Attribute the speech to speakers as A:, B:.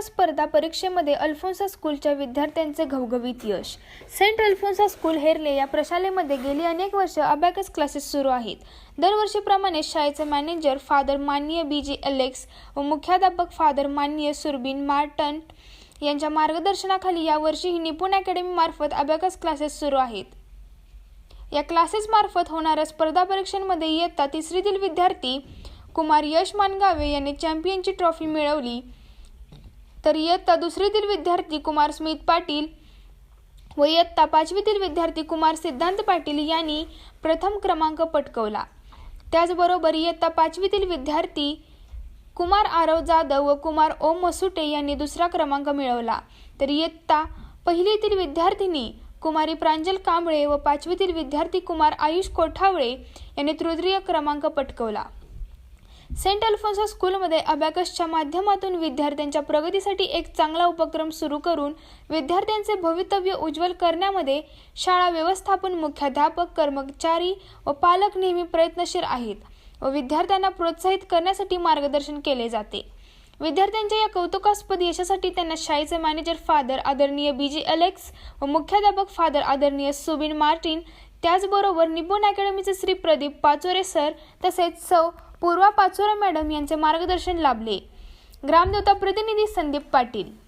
A: स्पर्धा परीक्षेमध्ये अल्फोन्सा स्कूलच्या विद्यार्थ्यांचे घवघवीत यश. सेंट अल्फोन्सा स्कूल हेरले या प्रशालेमध्ये गेली अनेक वर्ष अबॅकस क्लासेस सुरू आहेत. दरवर्षीप्रमाणे शाळेचे मॅनेजर फादर माननीय बी जी एलेक्स व मुख्याध्यापक फादर माननीय सुरबीन मार्टन यांच्या मार्गदर्शनाखाली यावर्षीही निपुण अकॅडमीमार्फत अबॅकस क्लासेस सुरू आहेत. या क्लासेस मार्फत होणाऱ्या स्पर्धा परीक्षांमध्ये इयत्ता तिसरीतील विद्यार्थी कुमार यश मानगावे यांनी चॅम्पियनची ट्रॉफी मिळवली. तर इयत्ता दुसरीतील विद्यार्थी कुमार स्मित पाटील व इयत्ता पाचवीतील विद्यार्थी कुमार सिद्धांत पाटील यांनी प्रथम क्रमांक पटकवला. त्याचबरोबर इयत्ता पाचवीतील विद्यार्थी कुमार आरव जाधव व कुमार ओम मसुटे यांनी दुसरा क्रमांक मिळवला. तर इयत्ता पहिलीतील विद्यार्थिनी कुमारी प्रांजल कांबळे व पाचवीतील विद्यार्थी कुमार आयुष कोठावळे यांनी तृतीय क्रमांक पटकवला. सेंट अल्फोन्सो स्कूलमध्ये अबॅकसच्या माध्यमातून विद्यार्थ्यांच्या प्रगतीसाठी एक चांगला उपक्रम सुरू करून विद्यार्थ्यांचे भवितव्य उज्ज्वल करण्यामध्ये शाळा व्यवस्थापन मुख्याध्यापक कर्मचारी व पालक नेहमी प्रयत्नशील आहेत व विद्यार्थ्यांना प्रोत्साहित करण्यासाठी मार्गदर्शन केले जाते. विद्यार्थ्यांच्या या कौतुकास्पद यशासाठी त्यांना शाळेचे मॅनेजर फादर आदरणीय बी जी अलेक्स व मुख्याध्यापक फादर आदरणीय सुबिन मार्टिन त्याचबरोबर निपुण अकॅडमीचे श्री प्रदीप पाचोरे सर तसेच सौ पूर्वा पाचोरा मॅडम यांचे मार्गदर्शन लाभले. ग्रामदेवता प्रतिनिधी संदीप पाटील.